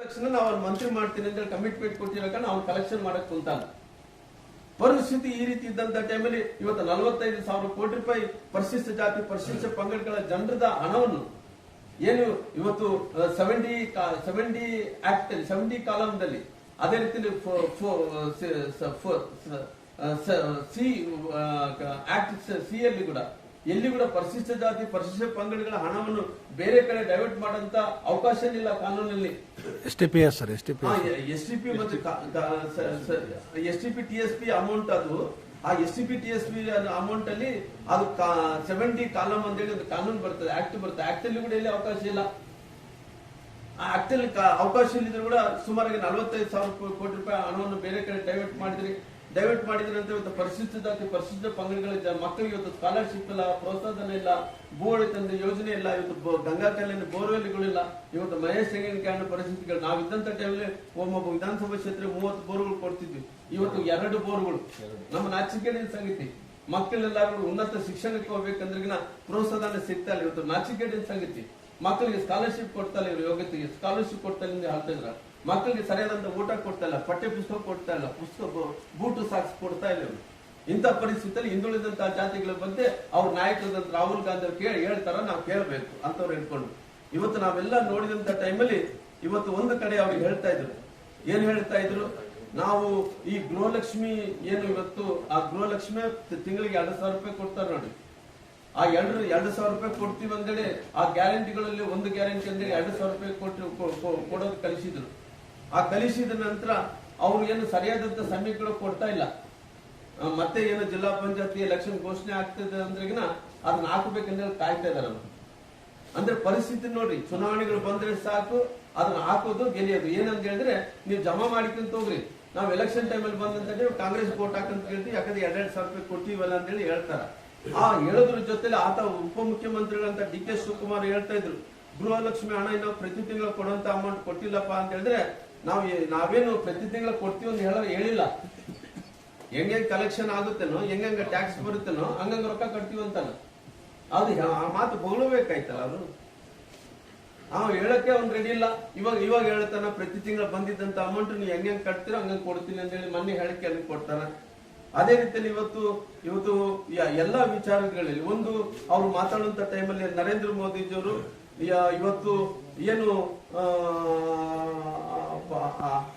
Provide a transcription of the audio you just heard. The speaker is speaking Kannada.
ತಕ್ಷಣ ನಾವು ಅವ್ನ ಮಂತ್ರಿ ಮಾಡ್ತೀನಿ ಅಂತ ಕಮಿಟ್ಮೆಂಟ್ ಕೊಟ್ಟಿರೋ ಕಾರಣ ಅವ್ನು ಕಲೆಕ್ಷನ್ ಮಾಡಕ್ ಕುಂತಾನ. ಪರಿಸ್ಥಿತಿ ಈ ರೀತಿ ಇದ್ದಂತ ಟೈಮಲ್ಲಿ ಇವತ್ತು ನಲವತ್ತೈದು ಸಾವಿರ ಕೋಟಿ ರೂಪಾಯಿ ಪರಿಶಿಷ್ಟ ಜಾತಿ, ಪರಿಶಿಷ್ಟ ಪಂಗಡಗಳ ಜನರದ ಹಣವನ್ನು ಏನು ಇವತ್ತು ಸೆವೆಂಟಿ ಸೆವೆಂಟಿ ಆಕ್ಟ್ ಅಲ್ಲಿ ಸೆವೆಂಟಿ ಕಾಲಂದಲ್ಲಿ ಅದೇ ರೀತಿ ಸಿ ಆಕ್ಟ್ ಸಿ ಅಲ್ಲಿ ಕೂಡ ಎಲ್ಲಿ ಕೂಡ ಪರಿಶಿಷ್ಟ ಜಾತಿ ಪರಿಶಿಷ್ಟ ಪಂಗಡಗಳ ಹಣವನ್ನು ಬೇರೆ ಕಡೆ ಡೈವರ್ಟ್ ಮಾಡಂತ ಅವಕಾಶ ಇಲ್ಲ ಕಾನೂನಲ್ಲಿ S T P S sir S T P S T P ಮತ್ತು S T P T S P amount ಅದು. ಆ S T P T S P amount ಅಲ್ಲಿ ಅದು ಸೆವೆಂಟಿ ಕಾಲಮ್ ಅಂತ ಹೇಳಿ ಒಂದು ಕಾನೂನು ಬರ್ತದೆ ಆಕ್ಟ್ ಬರ್ತದೆ. ಆಕ್ಟ್ ಅಲ್ಲಿ ಕೂಡ ಎಲ್ಲಿ ಅವಕಾಶ ಇಲ್ಲ. ಆ ಆಕ್ಟ್ ಅಲ್ಲಿ ಅವಕಾಶ ಇಲ್ಲಿದ್ರು ಕೂಡ ಸುಮಾರಾಗಿ ನಲವತ್ತೈದು ಸಾವಿರ ಕೋಟಿ ರೂಪಾಯಿ ಹಣವನ್ನು ಬೇರೆ ಕಡೆ ಡೈವರ್ಟ್ ಮಾಡಿದ್ರಿ ಡೈವರ್ಟ್ ಮಾಡಿದ್ರೆ ಅಂತ ಇವತ್ತು ಪರಿಶಿಷ್ಟ ಜಾತಿ ಪರಿಶಿಷ್ಟ ಪಂಗಡಗಳ ಮಕ್ಕಳಿಗೆ ಇವತ್ತು ಸ್ಕಾಲರ್ಶಿಪ್ ಇಲ್ಲ ಪ್ರೋತ್ಸಾಹನ ಇಲ್ಲ ಭೂ ತಂದೆ ಯೋಜನೆ ಇಲ್ಲ, ಇವತ್ತು ಗಂಗಾ ಕಲ್ಯಾಣ ಬೋರ್ವೆಲ್ಗಳಿಲ್ಲ ಇವತ್ತು ಮಹೇಶ್ ಹೆಂಗನ ಪರಿಸ್ಥಿತಿಗಳು. ನಾವು ಇದ್ದಂತ ಟೈಮಲ್ಲಿ ಒಮ್ಮೊಬ್ಬ ವಿಧಾನಸಭಾ ಕ್ಷೇತ್ರ ಮೂವತ್ತು ಬೋರ್ಗಳು ಕೊಡ್ತಿದ್ವಿ. ಇವತ್ತು ಎರಡು ಬೋರ್ಗಳು. ನಮ್ಮ ನಾಚಿಕೆಡಿನ ಸಂಗತಿ, ಮಕ್ಕಳೆಲ್ಲರೂ ಉನ್ನತ ಶಿಕ್ಷಣಕ್ಕೆ ಹೋಗ್ಬೇಕಂದ್ರಿಗಿನ ಪ್ರೋತ್ಸಾಹನ ಸಿಗ್ತಾ ಇಲ್ಲ. ಇವತ್ತು ನಾಚಿಕೆಡಿನ ಸಂಗತಿ, ಮಕ್ಕಳಿಗೆ ಸ್ಕಾಲರ್ಶಿಪ್ ಕೊಡ್ತಾ ಇಲ್ಲ ಇವರು ಯೋಗ್ಯತೆಗೆ ಸ್ಕಾಲರ್ಶಿಪ್ ಕೊಡ್ತಾ ಇಲ್ಲ ಹೇಳ್ತಾ ಇದ್ರ ಮಕ್ಕಳಿಗೆ ಸರಿಯಾದಂತ ಊಟ ಕೊಡ್ತಾ ಇಲ್ಲ, ಪಠ್ಯ ಪುಸ್ತಕ ಕೊಡ್ತಾ ಇಲ್ಲ, ಪುಸ್ತಕ ಬೂಟು ಸಾಕ್ಸ್ ಕೊಡ್ತಾ ಇಲ್ಲ ಇಂಥ ಪರಿಸ್ಥಿತಿಯಲ್ಲಿ ಹಿಂದುಳಿದಂತಹ ಜಾತಿಗಳ ಬಗ್ಗೆ ಅವ್ರ ನಾಯಕರಾದಂತ ರಾಹುಲ್ ಗಾಂಧಿ ಅವ್ರು ಕೇಳಿ ಹೇಳ್ತಾರ, ನಾವು ಕೇಳಬೇಕು ಅಂತವ್ರು ಹೇಳ್ಕೊಂಡು. ಇವತ್ತು ನಾವೆಲ್ಲ ನೋಡಿದಂತ ಟೈಮಲ್ಲಿ ಇವತ್ತು ಒಂದು ಕಡೆ ಅವ್ರಿಗೆ ಹೇಳ್ತಾ ಇದ್ರು. ಏನ್ ಹೇಳ್ತಾ ಇದ್ರು? ನಾವು ಈ ಗೃಹಲಕ್ಷ್ಮಿ ಏನು ಇವತ್ತು, ಆ ಗೃಹಲಕ್ಷ್ಮಿ ತಿಂಗಳಿಗೆ ಎರಡು ಸಾವಿರ ರೂಪಾಯಿ ಕೊಡ್ತಾರೆ ನೋಡಿ. ಆ ಎರಡು ಎರಡು ಸಾವಿರ ರೂಪಾಯಿ ಕೊಡ್ತೀವಿ ಅಂದೇಳಿ ಆ ಗ್ಯಾರಂಟಿಗಳಲ್ಲಿ ಒಂದು ಗ್ಯಾರಂಟಿ ಅಂದ್ರೆ ಎರಡು ಸಾವಿರ ರೂಪಾಯಿ ಕೊಟ್ಟು ಕೊಡೋದು ಕಲಿಸಿದ್ರು ಆ ಕಲಿಸಿದ ನಂತರ ಅವ್ರು ಏನು ಸರಿಯಾದಂತ ಸಮಯಗಳು ಕೊಡ್ತಾ ಇಲ್ಲ. ಮತ್ತೆ ಏನು ಜಿಲ್ಲಾ ಪಂಚಾಯತಿ ಎಲೆಕ್ಷನ್ ಘೋಷಣೆ ಆಗ್ತದೆ ಅಂದ್ರೆಗಿನ ಅದನ್ನ ಹಾಕಬೇಕಂದ್ರೆ ಕಾಯ್ತಾ ಇದಾರೆ ಅಂದ್ರೆ ಪರಿಸ್ಥಿತಿ ನೋಡ್ರಿ ಚುನಾವಣೆಗಳು ಬಂದ್ರೆ ಸಾಕು ಅದನ್ನ ಹಾಕೋದು ಗೆಲ್ಲಿಯೋದು ಏನಂತ ಹೇಳಿದ್ರೆ ನೀವು ಜಮಾ ಮಾಡಿಕೊಂತ ಹೋಗ್ರಿ. ನಾವು ಎಲೆಕ್ಷನ್ ಟೈಮಲ್ಲಿ ಬಂದಂತ ಕಾಂಗ್ರೆಸ್ ವೋಟ್ ಹಾಕಂತ ಹೇಳ್ತೀವಿ ಯಾಕಂದ್ರೆ ಎರಡೆರಡು ಸಾವಿರ ರೂಪಾಯಿ ಕೊಟ್ಟಿವಲ್ಲ ಅಂತ ಹೇಳಿ ಹೇಳ್ತಾರ. ಆ ಹೇಳೋದ್ರ ಜೊತೆಲಿ ಆತ ಉಪಮುಖ್ಯಮಂತ್ರಿಗಳಂತ ಡಿ ಕೆ ಶಿವಕುಮಾರ್ ಹೇಳ್ತಾ ಇದ್ರು, ಗೃಹಲಕ್ಷ್ಮಿ ಹಣ ಇನ್ನು ಪ್ರತಿ ತಿಂಗಳು ಕೊಡುವಂತ ಅಮೌಂಟ್ ಕೊಟ್ಟಿಲ್ಲಪ್ಪ ಅಂತ ಹೇಳಿದ್ರೆ ನಾವು ನಾವೇನು ಪ್ರತಿ ತಿಂಗಳು ಕೊಡ್ತೀವಿ ಅಂತ ಹೇಳ ಹೇಳಿಲ್ಲ. ಹೆಂಗ್ ಕಲೆಕ್ಷನ್ ಆಗುತ್ತೇನೋ ಹೆಂಗ ಟ್ಯಾಕ್ಸ್ ಬರುತ್ತೇನೋ, ಹಂಗಂಗ ರೊಕ್ಕ ಕಟ್ತೀವಿ ಅಂತಾನ. ಅದು ಆ ಮಾತು ಬೊಗಳಬೇಕಾಯ್ತಲ್ಲ ಅದು? ನಾವು ಹೇಳಕ್ಕೆ ಅವ್ನು ರೆಡಿ ಇಲ್ಲ. ಇವಾಗ ಇವಾಗ ಹೇಳ್ತಾನ ಪ್ರತಿ ತಿಂಗಳು ಬಂದಿದ್ದಂತ ಅಮೌಂಟ್ ನೀವು ಹೆಂಗ್ ಕಟ್ತೀರೋ ಹಂಗ ಕೊಡ್ತೀನಿ ಅಂತ ಹೇಳಿ ಮೊನ್ನೆ ಹೇಳಿಕೆ ಅಲ್ಲಿ ಕೊಡ್ತಾನ. ಅದೇ ರೀತಿಯಲ್ಲಿ ಇವತ್ತು ಇವತ್ತು ಎಲ್ಲ ಎಲ್ಲಾ ವಿಚಾರಗಳಲ್ಲಿ ಒಂದು ಅವ್ರು ಮಾತಾಡುವಂತ ಟೈಮಲ್ಲಿ ನರೇಂದ್ರ ಮೋದಿಜಿಯವರು ಇವತ್ತು ಏನು 不啊。